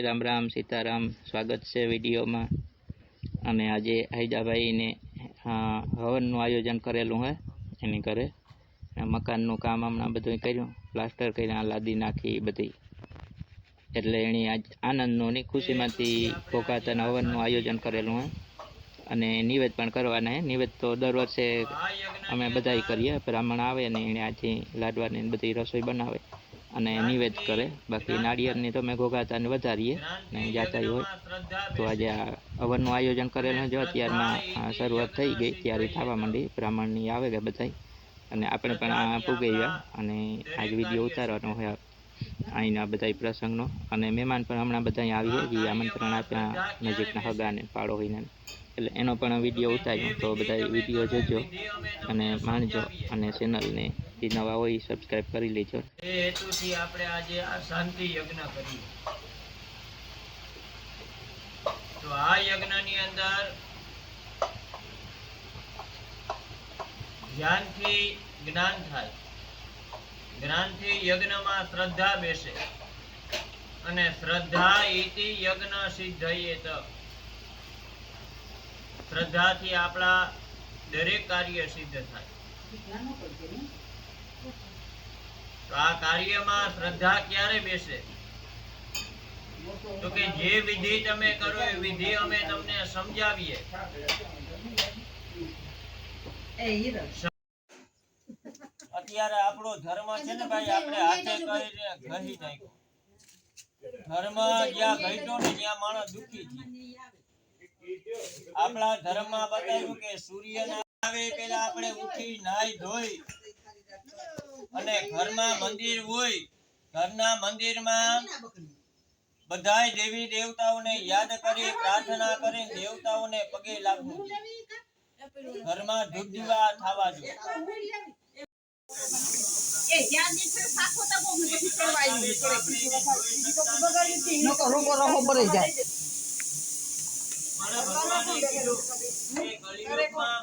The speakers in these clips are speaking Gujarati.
રામ રામ સીતારામ. સ્વાગત છે વિડીયોમાં. અને આજે હૈદાભાઈને હવનનું આયોજન કરેલું હે, એની ઘરે. મકાનનું કામ હમણાં બધું કર્યું. પ્લાસ્ટર કર્યા, લાદી નાખી બધી. એટલે એની આજ આનંદનું ની ખુશીમાંથી ભોગાતાના હવનનું આયોજન કરેલું હે. અને નિવેદ પણ કરવાના હે. નિવેદ તો દર વર્ષે અમે બધાય કરીએ. બ્રાહ્મણ આવે ને એને આજે લાડવાની બધી રસોઈ બનાવે. અને નિવેદ કરે. બાકી નાળિયેરની તો અમે ઘોઘાતાને વધારીએ ને જાતા હોય. તો આજે આ હવનનું આયોજન કરેલું જો અત્યારમાં શરૂઆત થઈ ગઈ, ત્યારે થવા માંડી, બ્રાહ્મણની આવે કે બધાય. અને આપણે પણ પૂગી ગયા અને આજ વીડિયો ઉતારવાનો હોય અહીંના બધા પ્રસંગનો. અને મહેમાન પણ હમણાં બધા આવીએ જે આમંત્રણ આપ્યા નજીકના હગાને પાડો હોઈને એટલે એનો પણ વીડિયો ઉતાર્યો. તો બધા વીડિયો જોજો અને માણજો અને ચેનલને જે નવા હોય એ સબસ્ક્રાઈબ કરી લેજો. એ હેતુથી આપણે આજે આ શાંતિ યજ્ઞ કરીએ. તો આ યજ્ઞની અંદર જ્ઞાનથી જ્ઞાન થાય. જ્ઞાનથી યજ્ઞમાં શ્રદ્ધા બેસે. અને શ્રદ્ધા ઇતિ યજ્ઞ સિદ્ધયેત શ્રદ્ધાથી આપણા દરેક કાર્ય સિદ્ધ થાય. તો આ કાર્યમાં શ્રદ્ધા ક્યારે બેસે? તો કે જે વિધિ તમે કરો એ વિધિ અમે તમને સમજાવીએ. અત્યારે આપણો ધર્મ છે ને ભાઈ આપણે હાથે કરીને ઘહી નાખ્યો. ધર્મ જ્યાં ઘટ્યો ને ત્યાં માણસ દુખી છે. આપણા ધર્મમાં બતાવ્યું કે સૂર્ય આવે પેલા આપણે ઉઠી નાઈ ધોઈ અને ઘરમાં મંદિર હોય ઘરના મંદિરમાં બધાય દેવી દેવતાઓને યાદ કરી પ્રાર્થના કરી દેવતાઓને પગે લાગવું ઘરમાં ધૂપ દીવા થવા જોઈએ. મારા ભગવાને કીધું કે કલિયુગમાં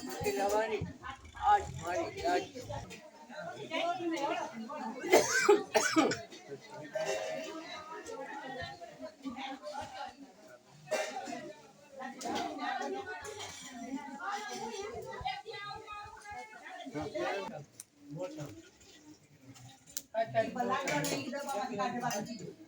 મૂકી લાવવાની આજ મારી યાદ મોઢાડી કેટલો ગળ્યો તમારા હાથે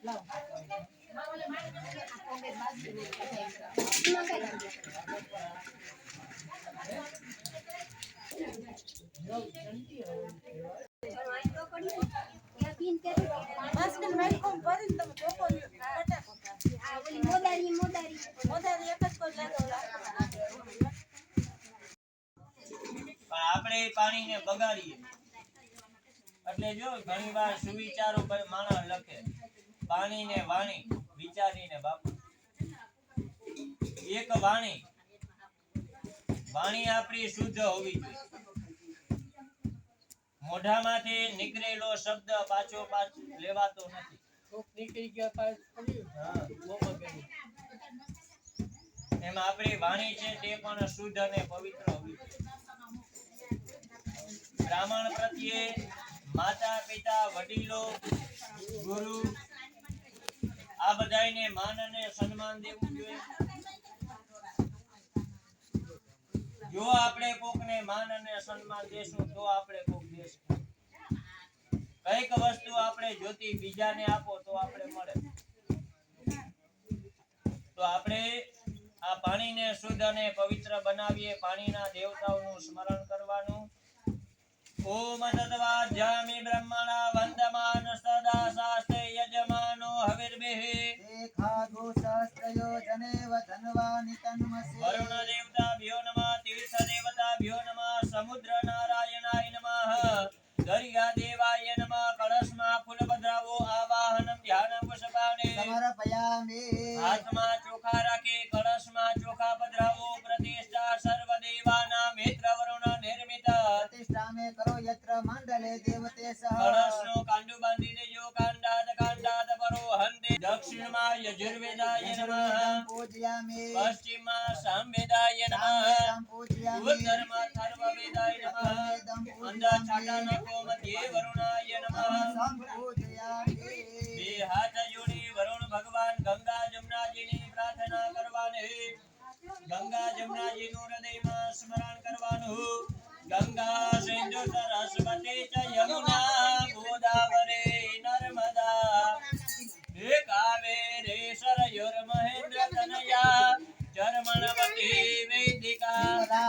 ન્યા પણ આપણે એ પાણીને બગાડીએ એટલે ઘણી વાર સુવિચારો પર માણસ લખે. પાણીને વાણી વિચારીને બાપુ. એક વાણી. વાણી આપણી શુદ્ધ હોવી જોઈએ. મોઢામાંથી નીકળેલો શબ્દ પાછો પાછ લેવાતો નથી. નીકળી ગયા. એમ આપણી વાણી છે તે પણ શુદ્ધ અને પવિત્ર હોવી જોઈએ. બ્રાહ્મણ પ્રત્યે માતા પિતા વડીલો, ગુરુ, આ બધાને માન અને સન્માન દેવું જોઈએ. જો આપણે કોકને માન અને સન્માન દેશું, તો આપણે કોક દેશું. કંઈક વસ્તુ આપણે જોતી બીજાને આપો, તો આપણે મળે. તો આપણે આ પાણીને શુદ્ધ અને પવિત્ર બનાવીએ, પાણીના દેવતાઓનું સ્મરણ કરવાનું. ઓમ તત્વાધ્યામી બ્રહ્મણા વંદમાન સદા શાસ્તે યજમાનો હવિર્ભિઃ એકાદો શાસ્તયો જનેવ ધનવાનિ તન્મસી વરુણ દક્ષિણમાં યજુર્વેદાય નમઃ पूजयामि પશ્ચિમમાં સામવેદાય નમઃ सामवेदं पूजयामि ઉત્તરમાં થર્વવેદાય નમઃ અંધા છાટાના કો મધ્યે વરુણાય નમઃ सम्पूजयामि બે હાથ જોડી વરુણ ભગવાન ગંગા જમનાજીની પ્રાર્થના કરવાની ગંગા જમનાજીનું હૃદયમાં સ્મરણ કરવાનું ગંગા સિંધુ સરસ્વતી ચ યમુના ગોદાવરી નર્મદા હે કાવેરી સરયોર મહેન્દ્ર તનયા જર્મણવતી વૈદિકા.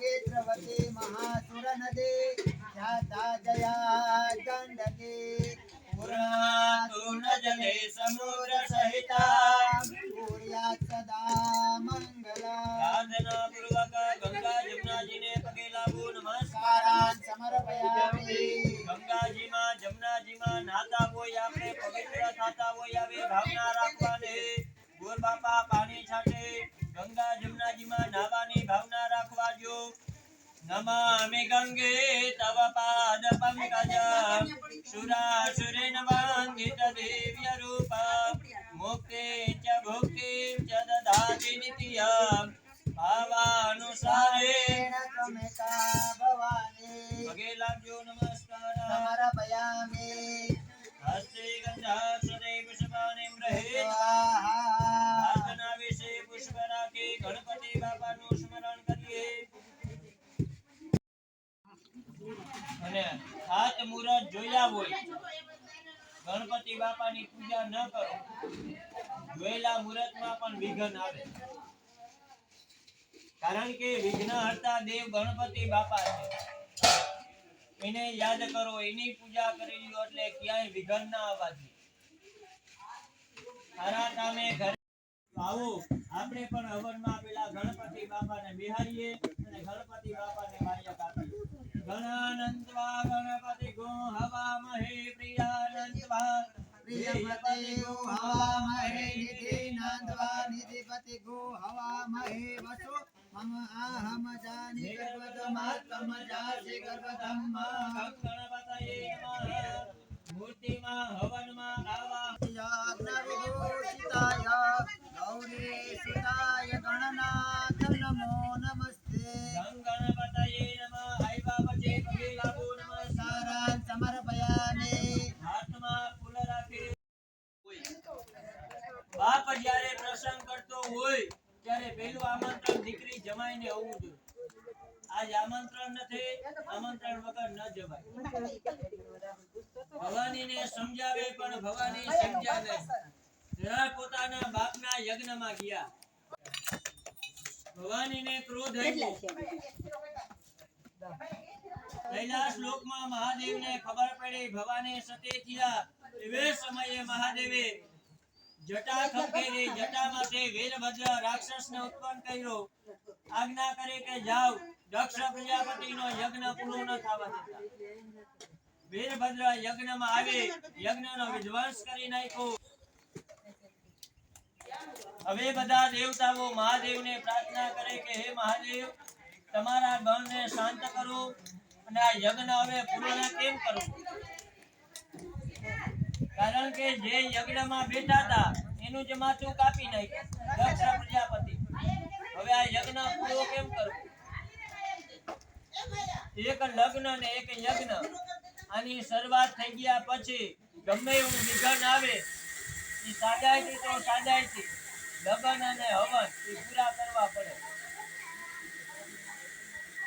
વેદ્રવતી મહાસુર નદી જાતા જયા દંડકી પુરાતુન જલે સમુર સહિતા. પૂર્યા સદા મંગલા. સાધના પૂર્વક ગંગા જમનાજીને પગે લાગુ ભાવના રાખવાની ગોર બાપા પાણી છાંટે ગંગા જમનાજીમાં નાવાની ભાવના રાખવાજો નમામિ ગંગે તવ પાદ પંકજમ સુરાસુરે નવાંગિત દિવ્ય રૂપ મુક્તિ ચ ભુક્તિ ચ દધાતિ નિત્યમ. ભાવાનુસારે ભવાની પગે નમસ્કાર. તમારા પયામે હસ્તે ગંધા સદૈવ નિર્માણેમ વિઘ્ન કારણ કે વિઘ્ન હરતા દેવ ગણપતિ બાપા એને યાદ કરો, એની પૂજા કરેલી એટલે ક્યાંય વિઘ્ન ના આવવા જોઈએ તારા નામે ઘરે આવો. આપણે પણ હવનમાં પેલા ગણપતિ બાપાને બિહારીએ અને ગણપતિ બાપાને બાયક આપીએ ગણાનંતવા ગણપતિ ગો હવા મહે પ્રિયાનંતવા પ્રિયપતિ ગો હવામહે નિધિનંદવા. નિધિપતિ ગો હવામહે વસો. મમ આહમ જાની ગર્ભધમાત્મ જાસી ગર્ભધમ્મ. ગણપતયે નમઃ. મૂર્તિમાં હવનમાં બાપ જ્યારે પ્રસંગ કરતો હોય, ત્યારે પહેલું આમંત્રણ દીકરી જમાઈને આવવું જોઈએ. આજ આમંત્રણ નથી આમંત્રણ વગર ન જવાય. ભવાનીને સમજાવે, પણ ભવાની સમજાવે. જરા પોતાના બાપના યજ્ઞમાં ગયા. ભવાનીને ક્રોધ આવ્યો પહેલા શ્લોકમાં મહાદેવને ખબર પડી, ભવાની સતી થયા. એવે સમયે મહાદેવે જટા ખંખેરી, જટામાંથી વીરભદ્ર રાક્ષસને ઉત્પન્ન કર્યો. આજ્ઞા કરી કે જાઓ. દક્ષ પ્રજાપતિનો યજ્ઞ પૂરો ન થવા દેતા. વીરભદ્ર યજ્ઞમાં આવી, યજ્ઞનો વિધ્વંસ કરી નાખ્યો. હવે બધા દેવતાઓ મહાદેવને પ્રાર્થના કરે કે હે મહાદેવ, તમારા ગણને શાંત કરો અને આ યજ્ઞ હવે પૂર્ણ કેમ કરું? કારણ કે જે યજ્ઞમાં બેઠા હતા, એનું જ માથું કાપી નાખ્યું. દક્ષ પ્રજાપતિ. હવે આ યજ્ઞ પૂરો કેમ કરવો? એક લગ્ન ને એક યજ્ઞ. આની શરૂઆત થઈ ગયા પછી ગમે એવું વિઘન આવે એ સાદાઈથી તો સાદાઈથી. લગ્ન અને હવન એ પૂરા કરવા પડે.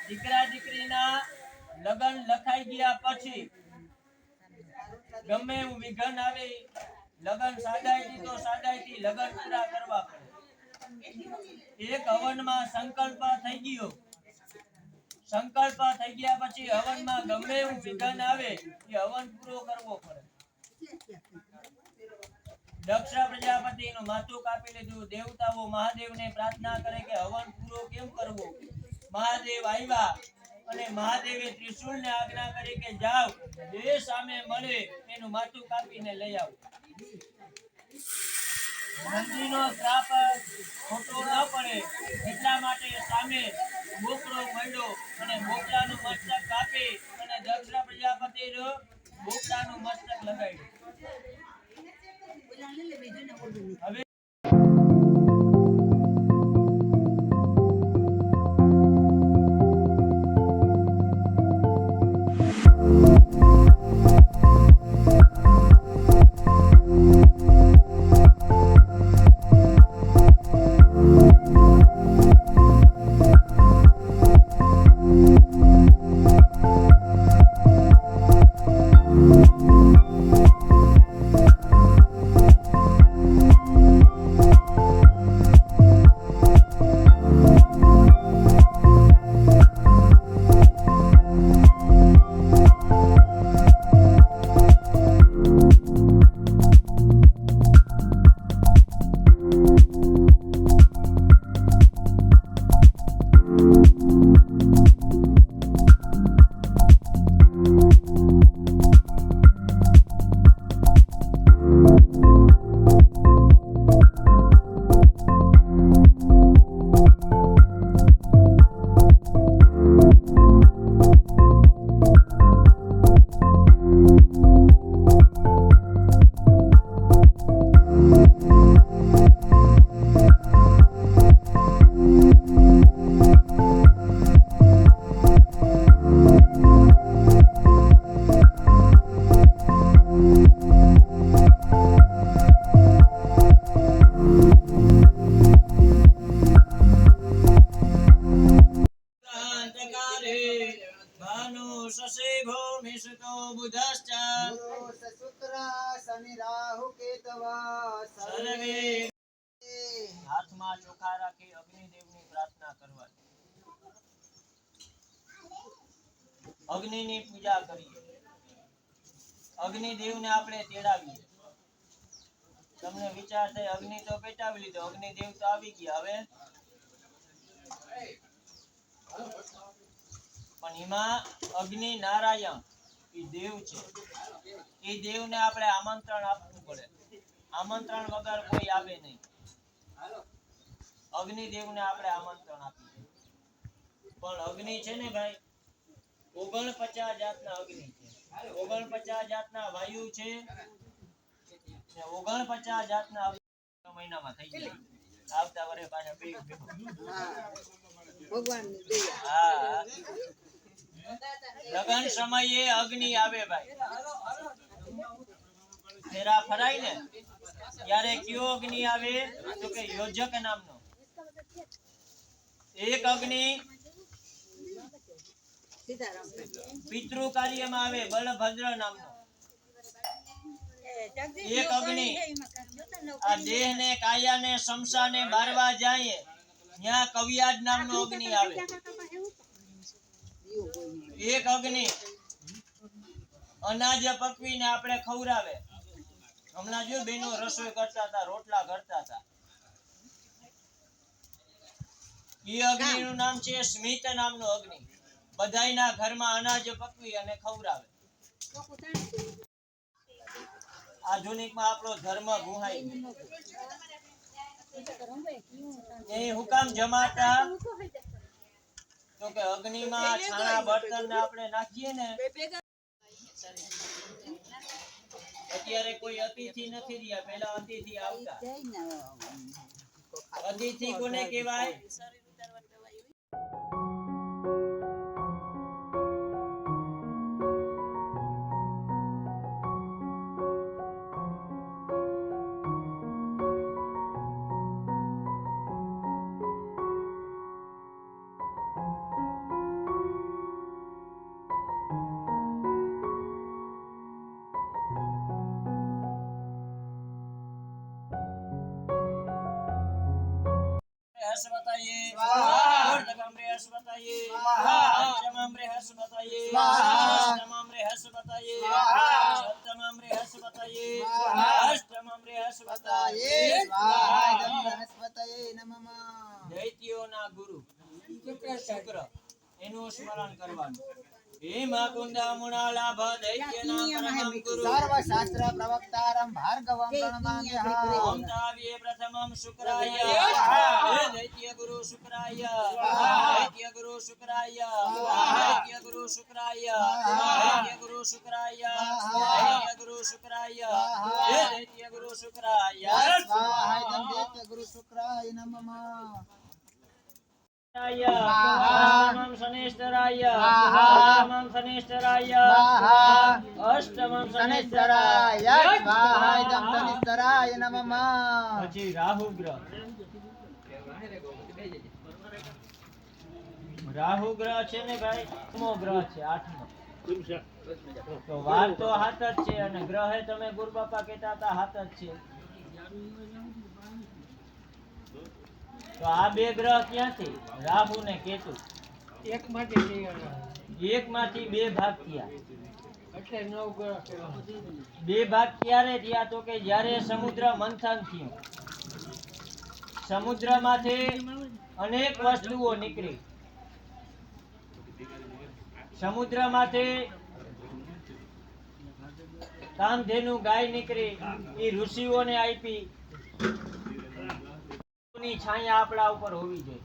દીકરા દીકરીના લગ્ન લખાઈ ગયા પછી ગમે એવું વિઘન આવે, લગન સાદાઈથી તો સાદાઈથી લગન પૂરા કરવા પડે. એક હવનમાં સંકલ્પ થઈ ગયો. સંકલ્પ થઈ ગયા પછી હવનમાં ગમે એવું વિઘન આવે, એ હવન પૂરો કરવો પડે. દક્ષ પ્રજાપતિનું માથું કાપી લીધું. દેવતાઓ મહાદેવને પ્રાર્થના કરે કે હવન પૂરો કેમ કરવો? મહાદેવ આવ્યા. અને મહાદેવે ત્રિશુલને આજ્ઞા કરી કે જાઓ, જે સામે મળે એનું માથું કાપીને લઈ આવો. પડે, એટલા માટે સામે બોકડો મળ્યો અને બોકડાનું મસ્તક કાપી અને દક્ષ પ્રજાપતિ બોકડાનું મસ્તક લગાડ્યું. હવે ચોખા રાખી અગ્નિદેવની પ્રાર્થના કરવાની અગ્નિની પૂજા કરીએ. અગ્નિદેવને આપણે તેડાવીએ. તમને વિચાર થાય, અગ્નિ તો પેટાવી લીધો, અગ્નિદેવ તો આવી ગયા હવે. પણ એમાં અગ્નિ નારાયણ, એ દેવ છે. એ દેવને આપણે આમંત્રણ આપવું પડે. આમંત્રણ વગર કોઈ આવે નહીં. અગ્નિદેવને આપણે આમંત્રણ આપ્યું પણ અગ્નિ છે ને ભાઈ? ઓગણપચાસ જાતના અગ્નિ છે. ઓગણપચાસ જાતના વાયુ છે ઓગણપચાસ જાતના મહિનામાં થઈ જાય આવતા વરે પાછા બે હા. લગન સમયે અગ્નિ આવે ભાઈ. ફેરા ફરાય ને ત્યારે કયો અગ્નિ આવે? તો કે યોજક નામનો. એક અગ્નિ. પિતૃ પિતૃ કાર્યમાં આવે બલભદ્ર નામનો. એક અગ્નિ. આ દેહ ને કાયા ને શમશા ને બારવા જાય ત્યાં કવિયાજ નામનો અગ્નિ આવે. એક અગ્નિ. અનાજ પકવીને આપણે ખવડાવે. હમણાં જો બેનો રસોઈ કરતા હતા, રોટલા કરતા હતા. અગ્નિનું નામ છે સ્મિત નામનો અગ્નિ. બધાયના ઘરમાં અનાજ પકવી અને ખવડાવે. આધુનિકમાં આપણો ધર્મ ગુહાઈ એ હુકામ જમાતા તો કે અગ્નિમાં છાણા બર્તન ને આપણે નાખીએ ને, અત્યારે કોઈ અતિથિ નથી રહ્યા પેલા અતિથિ આવતા. અતિથિ કોને કહેવાય? बताइए और तमाम रे हर्ष बताइए तमाम रे हर्ष बताइए तमाम रे हर्ष बताइए तमाम रे हर्ष बताइए तमाम रे हर्ष बताइए સ્વાહાય વનસ્પતયે નમઃ દૈત્યોના ગુરુ શુક્ર એનું સ્મરણ કરવાનું હે માકુંદા મુણાલાભ દૈત્યના પરમં ગુરુ સર્વશાસ્ત્ર પ્રવક્તારમ ભાર્ગવમ પ્રણમામ્યહં ઓમ તાવ્યે પ્રથમમ શુક્રાય. દૈત્ય ગુરુ શુક્રાય. દૈત્ય ગુરુ શુક્રાય. દૈત્ય ગુરુ શુક્રાય. દૈત્ય ગુરુ શુક્રાય. દૈત્ય ગુરુ શુક્રાય. દૈત્ય ગુરુ શુક્રાય. સ્વાહાય દંડેત્ય ગુરુ શુક્રાય. નમઃ. અષ્ટમમ શનેશ્વરાય અષ્ટમમ શનેશ્વરાય અષ્ટમમ શનિશ્ચરાય શનેશ્વરાય શનિશ્ચરાય નમઃ પછી રાહુ ગ્રહ રાહુ ગ્રહ છે ને ભાઈ? આઠમો ગ્રહ છે આઠમો. તો વાર તો હાથ જ છે અને ગ્રહે તમે ગુરુ બાપા કહેતા હતા હાથ જ છે. તો આ બે ગ્રહ ક્યાંથી? રાહુ ને કેતુ એક માંથી બે ભાગ થયા. બે ભાગ ક્યારે થયા? તો કે જ્યારે સમુદ્ર મંથન થયું. સમુદ્રમાંથી અનેક વસ્તુઓ નીકળી. સમુદ્રમાંથી કામધેનુ ગાય નીકળી. એ ઋષિઓને આપી. ની છાયા આપણા ઉપર હોવી જોઈએ.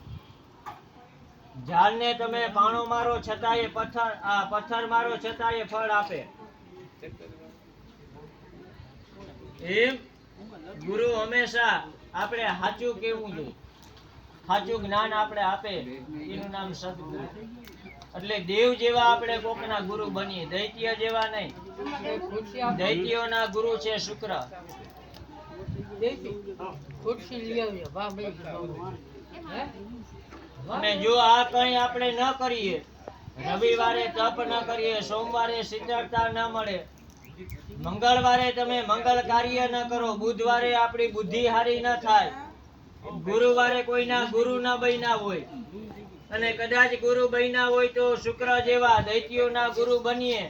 ઝાડને તમે પાણો મારો છતાંય પથ્થર, આ પથ્થર મારો છતાંય ફળ આપે. એમ ગુરુ હંમેશા આપણે સાચું કેવું જોઈએ. સાચું જ્ઞાન આપણે આપે, એનું નામ સદગુરુ. એટલે દેવ જેવા આપણે કોકના ગુરુ બનીએ, દૈત્ય જેવા નહીં. દૈત્યોના ગુરુ છે શુક્ર. અને જો આ કઈ આપણે ન કરીએ, રવિવારે તપ ન કરીએ, સોમવારે શીતળતા ન મળે, મંગળવારે તમે મંગળ કાર્ય ન કરો, બુધવારે આપણી બુદ્ધિ હારી ન થાય, ગુરુવારે કોઈના ગુરુ ન બન્યા હોય, અને કદાચ ગુરુ બન્યા હોય તો શુક્ર જેવા દૈત્યોના ગુરુ બનીએ